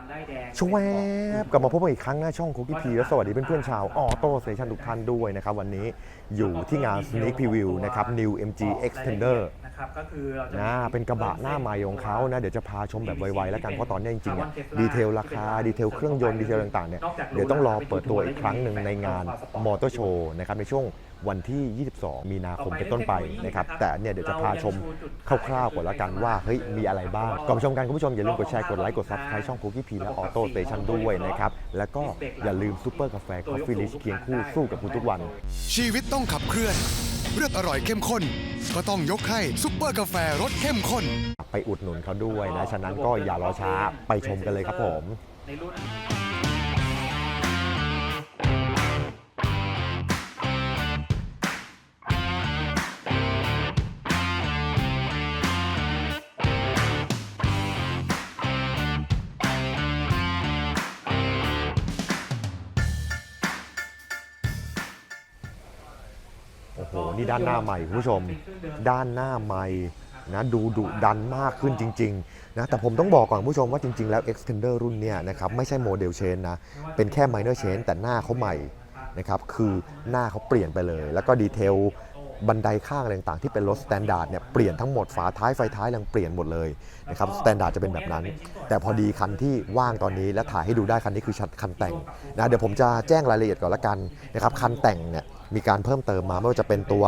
ำได้แดงชวบกลับมาพบกันอีกครั้งหน้าช่องคุกกี้พีและสวัสดีเพื่อนๆชาวออโต้สเตชันทุกท่านด้วยนะครับ วันนี้อยู่ที่งาน Sneak Preview นะครับ New MG Extender นะ ครับก็คือเราจะนะเป็นกระบะหน้าใหม่ของเขานะเดี๋ยวจะพาชมแบบไวๆแล้วกันเพราะตอนนี้จริงๆอะดีเทลราคาดีเทลเครื่องยนต์ดีเทลต่างๆเนี่ยเดี๋ยวต้องรอเปิดตัวอีกครั้งหนึ่งในงานมอเตอร์โชว์นะครับในช่วงวันที่ 22 มีนาคมเป็นต้นไปนะครับแต่เนี่ยเดี๋ยวจะพาชมคร่าวๆก่อนแล้วกันว่าเฮ้ยมีอะไรบ้างก่อนไปชมกันคุณผู้ชมอย่าลืมกดแชร์กดไลค์กดซับสไครต์ช่องคุกกี้พีและออโต้สเตชันด้วยนะครับแล้วก็อย่าลืมซูเปอร์กาแฟคอฟฟี่ลิชเคียงคู่สู้กับคุณทุกวัน ชีวิตต้องขับเคลื่อน เลือกอร่อยเข้มข้น ก็ต้องยกให้ซุปเปอร์กาแฟรสเข้มข้น ไปอุดหนุนเขาด้วยนะ ฉะนั้นก็อย่ารอช้าไปชมกันเลยครับผม ในรุ่น ด้านหน้าใหม่คุณผู้ชม ด้านหน้าใหม่นะดูดุดันมากขึ้นจริงๆนะแต่ผมต้องบอกก่อนผู้ชมว่าจริง ๆ แล้ว Extender รุ่นเนี่ยนะครับไม่ใช่โมเดลเชนนะเป็นแค่ minor change แต่หน้าเขาใหม่นะครับคือหน้าเขาเปลี่ยนไปเลย แล้วก็ดีเทลบันไดข้างอะไรต่างๆที่เป็นรถสแตนดาร์ดเนี่ยเปลี่ยนทั้งหมดฝาท้ายไฟท้ายยังเปลี่ยนหมดเลยนะครับสแตนดาร์ดจะเป็นแบบนั้น แต่พอดีคันที่ว่างตอนนี้และถ่ายให้ดูได้คันนี้คือคันแต่งนะเดี๋ยวผมจะแจ้งรายละเอียดก่อนละกันนะครับคันแต่งเนี่ย มีการเพิ่มเติมมาไม่ว่าจะเป็นตัว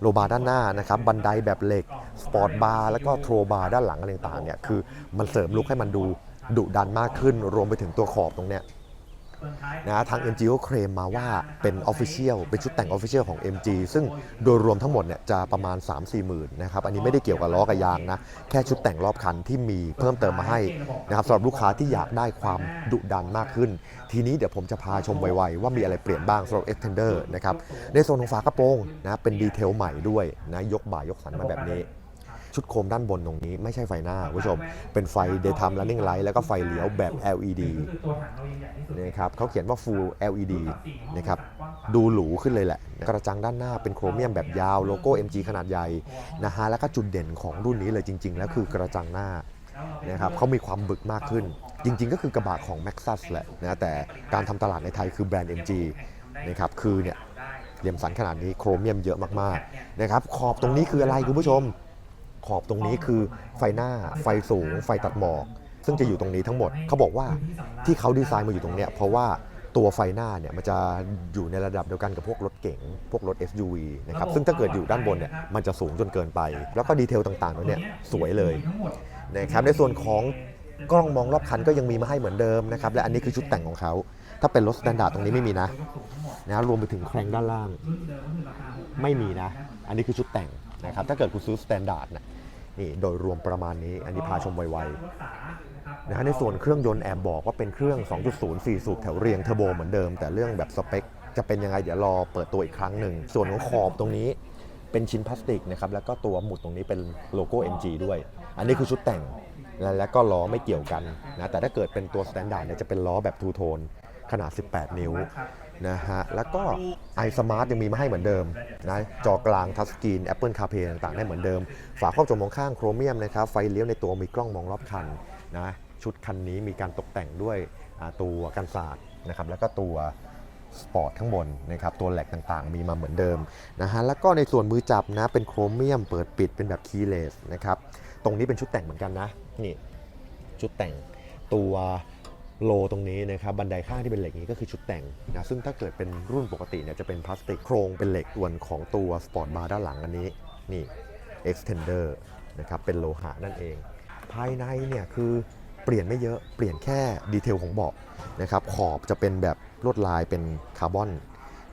โลบาร์ด้านหน้านะครับบันไดแบบเหล็กสปอร์ตบาร์แล้วก็โทรบาร์ด้านหลังอะไรต่างๆเนี่ยคือมันเสริมลุกให้มันดูดุดันมากขึ้น รวมไปถึงตัวขอบตรงเนี้ย นะทาง MG ก็เคลมมาว่าเป็น Official เป็นชุดแต่ง Official ของ MG ซึ่งโดยรวมทั้งหมดเนี่ยจะประมาณ 3-4หมื่นนะครับอันนี้ไม่ได้เกี่ยวกับล้อกับยางนะ แค่ชุดแต่งรอบคันที่มีเพิ่มเติมมาให้นะครับสำหรับลูกค้าที่อยากได้ความดุดันมากขึ้น ทีนี้เดี๋ยวผมจะพาชมไวๆ ว่ามีอะไรเปลี่ยนบ้างสำหรับ Extender นะครับในโซนของฝากระโปรงนะเป็นดีเทลใหม่ด้วยนะยกบ่ายยกสันมาแบบนี้ ชุดโคมด้านบนตรงนี้ไม่ใช่ไฟหน้าคุณผู้ชม เป็นไฟ Daytime Running Light แล้วก็ไฟเลี้ยวแบบ LED ตัวถังเรายังใหญ่ที่สุดนะครับเขาเขียนว่า Full LED นะครับดูหรูขึ้นเลยแหละ กระจังด้านหน้าเป็นโครเมียมแบบยาวโลโก้ MG ขนาดใหญ่นะฮะแล้วก็จุดเด่นของรุ่นนี้เลยจริง ๆ แล้วคือกระจังหน้านะครับเขามีความบึกมากขึ้น จริง ๆ ก็คือกระบะของ Maxus แหละนะแต่การทำตลาดในไทยคือแบรนด์ MG นะครับคือเนี่ยเหลี่ยมสันขนาดนี้โครเมียมเยอะมากๆนะครับขอบตรงนี้คืออะไรคุณผู้ชม ขอบตรงนี้คือไฟหน้าไฟสูง ไฟตัดหมอก ซึ่งจะอยู่ตรงนี้ทั้งหมด เขาบอกว่าที่เขาดีไซน์มาอยู่ตรงเนี้ยเพราะว่าตัวไฟหน้าเนี่ยมันจะอยู่ในระดับเดียวกันกับพวกรถเก๋งพวกรถ SUV นะครับซึ่งถ้าเกิดอยู่ด้านบนเนี่ยมันจะสูงจนเกินไป แล้วก็ดีเทลต่างๆตรงเนี้ยสวยเลยนะครับในส่วนของกล้องมองรอบคันก็ยังมีมาให้เหมือนเดิมนะครับและอันนี้คือชุดแต่งของเขา ถ้าเป็นรถสแตนดาร์ดตรงนี้ไม่มีนะนะรวมไปถึงแครงด้านล่าง ไม่มีนะ อันนี้คือชุดแต่ง นะครับถ้าเกิดคุณซื้อสแตนดาร์ดนะนี่โดยรวมประมาณนี้อันนี้พาชมไวๆนะฮะในส่วนเครื่องยนต์แอบบอกว่าเป็นเครื่อง 2.0 4 สูบแถวเรียงเทอร์โบเหมือนเดิม แต่เรื่องแบบสเปคจะเป็นยังไงเดี๋ยวรอเปิดตัวอีกครั้งหนึ่ง ส่วนของขอบตรงนี้เป็นชิ้นพลาสติกนะครับแล้วก็ตัวหมุดตรงนี้เป็นโลโก้ MG ด้วย อันนี้คือชุดแต่งและแล้วก็ล้อไม่เกี่ยวกันนะแต่ถ้าเกิดเป็นตัวสแตนดาร์ดเนี่ยจะเป็นล้อแบบทูโทนขนาด 18 นิ้ว นะฮะ แล้วก็ iSmart ยังมีมาให้เหมือนเดิมนะจอกลางทัชสกรีน Apple CarPlay ต่างๆ ได้เหมือนเดิม ฝาครอบจอมองข้างโครเมียมนะครับ ไฟเลี้ยวในตัวมีกล้องมองรอบคันนะชุดคันนี้มีการตกแต่งด้วยตัวกันศาสตร์นะครับแล้วก็ตัวสปอร์ตข้างบนนะครับตัวแหลกต่างๆ มีมาเหมือนเดิมนะฮะแล้วก็ในส่วนมือจับนะเป็นโครเมียมเปิดปิดเป็นแบบคีย์เลสนะครับตรงนี้เป็นชุดแต่งเหมือนกันนะนี่ชุดแต่งตัว โลตรงนี้นะครับบันไดข้างที่เป็นเหล็กนี้ก็คือชุดแต่งนะซึ่งถ้าเกิดเป็นรุ่นปกติเนี่ยจะเป็นพลาสติกโครงเป็นเหล็กส่วนของตัวสปอร์ตบาร์ด้านหลังอันนี้นี่ extender นะครับเป็นโลหะนั่นเอง ภายในเนี่ยคือเปลี่ยนไม่เยอะเปลี่ยนแค่ดีเทลของเบาะนะครับขอบจะเป็นแบบลวดลายเป็นคาร์บอน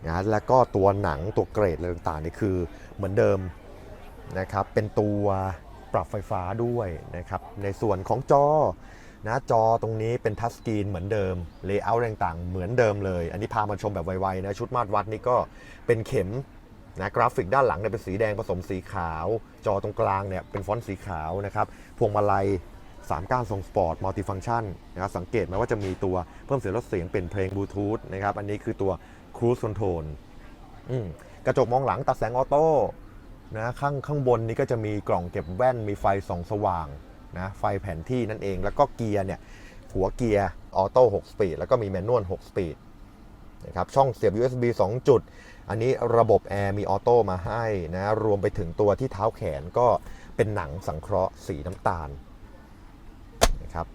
นะแล้วก็ตัวหนังตัวเกรดอะไรต่างๆนี่คือเหมือนเดิมนะครับเป็นตัวปรับไฟฟ้าด้วยนะครับในส่วนของจอ นะจอตรงนี้เป็นทัชสกรีนเหมือนเดิมเลเยอร์ต่างๆ เหมือนเดิมเลย อันนี้พามาชมแบบไวๆนะชุดมาตรวัดนี่ก็เป็นเข็มนะกราฟิกด้านหลังเนี่ยเป็นสีแดงผสมสีขาว จอตรงกลางเนี่ยเป็นฟอนต์สีขาวนะครับพวงมาลัย3ก้านทรงสปอร์ตมัลติฟังชันนะครับสังเกตไหมว่าจะมีตัวเพิ่มเสียงลดเสียงเป็นเพลงบลูทูธนะครับอันนี้คือตัว Cruise Control อืมกระจกมองหลังตัดแสงออโต้นะข้างข้างบนนี้ก็จะมีกล่องเก็บแว่นมีไฟส่องสว่าง นะไฟแผนที่นั่นเอง แล้วก็เกียร์เนี่ยหัวเกียร์ออโต้6สปีดแล้วก็มีแมนนวล6สปีดนะครับช่องเสียบ USB 2 จุด อันนี้ระบบแอร์มีออโต้มาให้นะรวมไปถึงตัวที่เท้าแขนก็เป็นหนังสังเคราะห์สีน้ำตาลนะครับ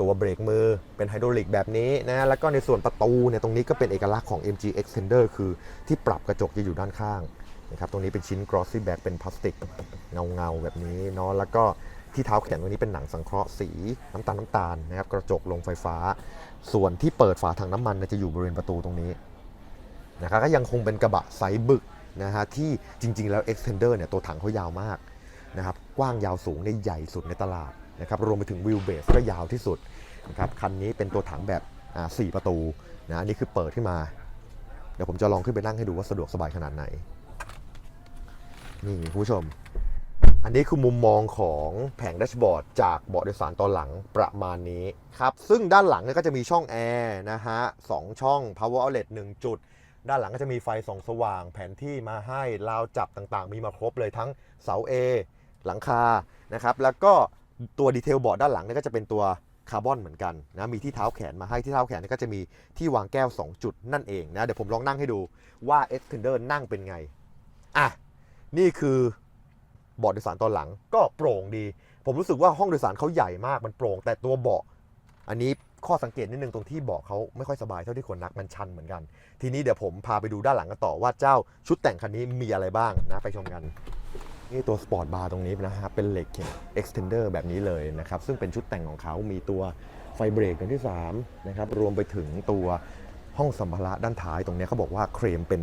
ตัวเบรกมือเป็นไฮดรอลิกแบบนี้นะแล้วก็ในส่วนประตูเนี่ยตรงนี้ก็เป็นเอกลักษณ์ของ MG Extender คือที่ปรับกระจกจะอยู่ด้านข้างนะครับตรงนี้เป็นชิ้น glossy back เป็นพลาสติกเงาเงาๆแบบนี้เนาะแล้วก็ ที่เท้าแขนตรงนี้เป็นหนังสังเคราะห์สีน้ำตาลน้ำตาลนะครับกระจกลงไฟฟ้า ส่วนที่เปิดฝาถังน้ำมันจะอยู่บริเวณประตูตรงนี้นะครับก็ยังคงเป็นกระบะไซบึกนะฮะที่จริง ๆ แล้ว Extender เนี่ยตัวถังเขายาวมากนะครับกว้างยาวสูงในใหญ่สุดในตลาดนะครับรวมไปถึงวิลเบสก็ยาวที่สุดนะครับคันนี้เป็นตัวถังแบบอ่า4ประตูนะอันนี้คือเปิดขึ้นมา เดี๋ยวผมจะลองขึ้นไปนั่งให้ดูว่าสะดวกสบายขนาดไหนนี่คุณผู้ชม อันนี้คือมุมมองของแผงแดชบอร์ดจากเบาะโดยสารตอนหลังประมาณนี้ครับ ซึ่งด้านหลังเนี่ยก็จะมีช่องแอร์นะฮะสองช่อง power outlet 1 จุด ด้านหลังก็จะมีไฟส่องสว่าง แผนที่มาให้ราวจับต่างๆ มีมาครบเลยทั้งเสา A หลังคานะครับแล้วก็ตัวดีเทลบอร์ดด้านหลังเนี่ยก็จะเป็นตัวคาร์บอนเหมือนกันนะมีที่เท้าแขนมาให้ที่เท้าแขนก็จะมีที่วางแก้ว 2 จุดนั่นเองนะเดี๋ยวผมลองนั่งให้ดูว่า Extender นั่งเป็นไงอะนี่คือ บอร์ดโดยสารตอนหลังก็โปร่งดี ผมรู้สึกว่าห้องโดยสารเขาใหญ่มากมันโปร่ง แต่ตัวเบาะอันนี้ข้อสังเกตนิดนึงตรงที่เบาะเขาไม่ค่อยสบายเท่าที่ควรนักมันชันเหมือนกัน ทีนี้เดี๋ยวผมพาไปดูด้านหลังกันต่อว่าเจ้าชุดแต่งคันนี้มีอะไรบ้างนะไปชมกันนี่ตัวสปอร์ตบาร์ตรงนี้นะฮะเป็นเหล็ก extender แบบนี้เลยนะครับซึ่งเป็นชุดแต่งของเขามีตัวไฟเบรกอย่างที่3นะครับรวมไปถึงตัวห้องสัมภาระด้านท้ายตรงนี้เขาบอกว่าเครมเป็น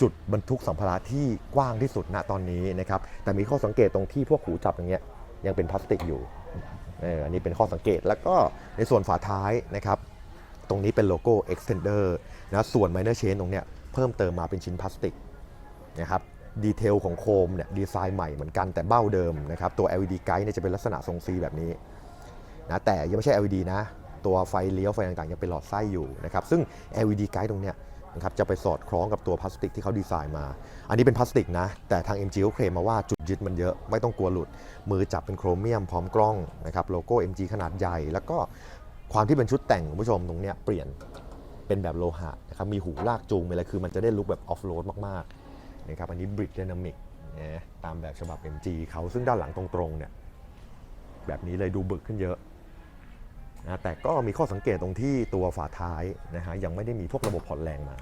จุดบรรทุกสัมภาระที่กว้างที่สุดณตอนนี้นะครับแต่มีข้อสังเกตตรงที่พวกหูจับอย่างเงี้ยยังเป็นพลาสติกอยู่เอออันนี้เป็นข้อสังเกตแล้วก็ในส่วนฝาท้ายนะครับตรงนี้เป็นโลโก้ extender นะส่วน minor chain ตรงเนี้ยเพิ่มเติมมาเป็นชิ้นพลาสติกนะครับดีเทลของโคมเนี่ยดีไซน์ใหม่เหมือนกันแต่เบ้าเดิมนะครับตัว LED guide เนี่ยจะเป็นลักษณะทรง C แบบนี้นะแต่ยังไม่ใช่ LED นะ ตัวไฟเลี้ยวไฟต่างๆยังเป็นหลอดไส้อยู่นะครับซึ่ง LED guide ตรงเนี้ย นะครับจะไปสอดคล้องกับตัวพลาสติกที่เขาดีไซน์มา อันนี้เป็นพลาสติกนะ แต่ทาง MG เขาเคลมมาว่าจุดยึดมันเยอะ ไม่ต้องกลัวหลุด มือจับเป็นโครเมียมพร้อมกล้องนะครับโลโก้ MG ขนาดใหญ่ แล้วก็ความที่เป็นชุดแต่งคุณผู้ชมตรงเนี้ยเปลี่ยนเป็นแบบโลหะนะครับมีหูลากจูงอะไรคือมันจะได้ลุคแบบออฟโรดมากๆนะครับอันนี้ Brick Dynamic นะตามแบบฉบับ MG เขาซึ่งด้านหลังตรงๆเนี่ยแบบนี้เลยดูบึกขึ้นเยอะ นะแต่ก็มีข้อสังเกตตรงที่ตัวฝาท้ายนะฮะยังไม่ได้มีพวกระบบผ่อนแรงมา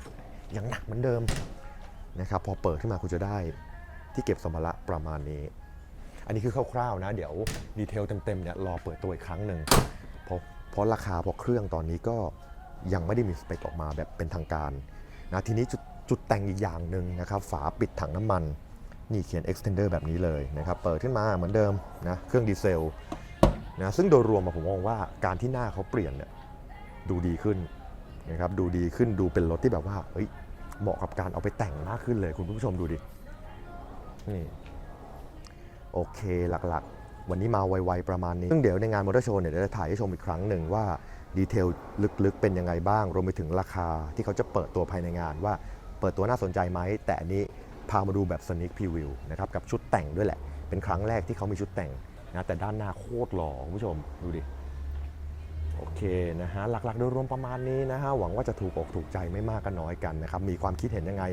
ยังหนักเหมือนเดิมนะครับพอเปิดขึ้นมาคุณจะได้ที่เก็บสมภาระประมาณนี้ อันนี้คือคร่าวๆนะ เดี๋ยวดีเทลเต็มๆเนี่ยรอเปิดตัวอีกครั้งหนึ่งเพราะเพราะราคาเพราะเครื่องตอนนี้ก็ยังไม่ได้มีสเปคออกมาแบบเป็นทางการนะทีนี้จุดจุดแต่งอีกอย่างหนึ่งนะครับฝาปิดถังน้ำมัน นี่เขียน extender แบบนี้เลยนะครับเปิดขึ้นมาเหมือนเดิมนะเครื่องดีเซล นะซึ่งโดยรวมผมมองว่าการที่หน้าเขาเปลี่ยนเนี่ยดูดีขึ้นนะครับดูดีขึ้นดูเป็นรถที่แบบว่าเฮ้ยเหมาะกับการเอาไปแต่งมากขึ้นเลยคุณผู้ชมดูดินี่โอเคหลักๆ วันนี้มาไวๆประมาณนี้ ซึ่งเดี๋ยวในงานมอเตอร์โชว์เนี่ยเดี๋ยวจะถ่ายให้ชมอีกครั้งหนึ่งว่าดีเทลลึกๆเป็นยังไงบ้าง รวมไปถึงราคาที่เขาจะเปิดตัวภายในงานว่าเปิดตัวน่าสนใจไหม แต่อันนี้พามาดูแบบ sneak preview นะครับกับชุดแต่งด้วยแหละ เป็นครั้งแรกที่เขามีชุดแต่ง นะแต่ด้านหน้าโคตรหล่อคุณผู้ชมดูดิโอเคนะฮะหลักๆโดยรวมประมาณนี้นะฮะหวังว่าจะถูกอกถูกใจไม่มากก็น้อยกันนะครับมีความคิดเห็นยังไง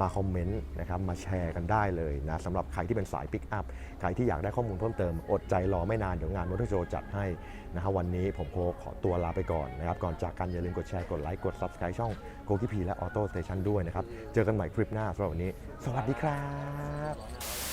มาคอมเมนต์นะครับมาแชร์กันได้เลยนะสำหรับใครที่เป็นสายปิกอัพใครที่อยากได้ข้อมูลเพิ่มเติม อดใจรอไม่นานเดี๋ยวงานมอเตอร์โชว์จัดให้นะฮะวันนี้ผมโคขอตัวลาไปก่อนนะครับก่อนจากกันอย่าลืมกดแชร์กดไลค์กด Subscribe ช่องโกกิพีและออโต้สเตชันด้วยนะครับเจอกันใหม่คลิปหน้าสำหรับวันนี้ สวัสดีครับ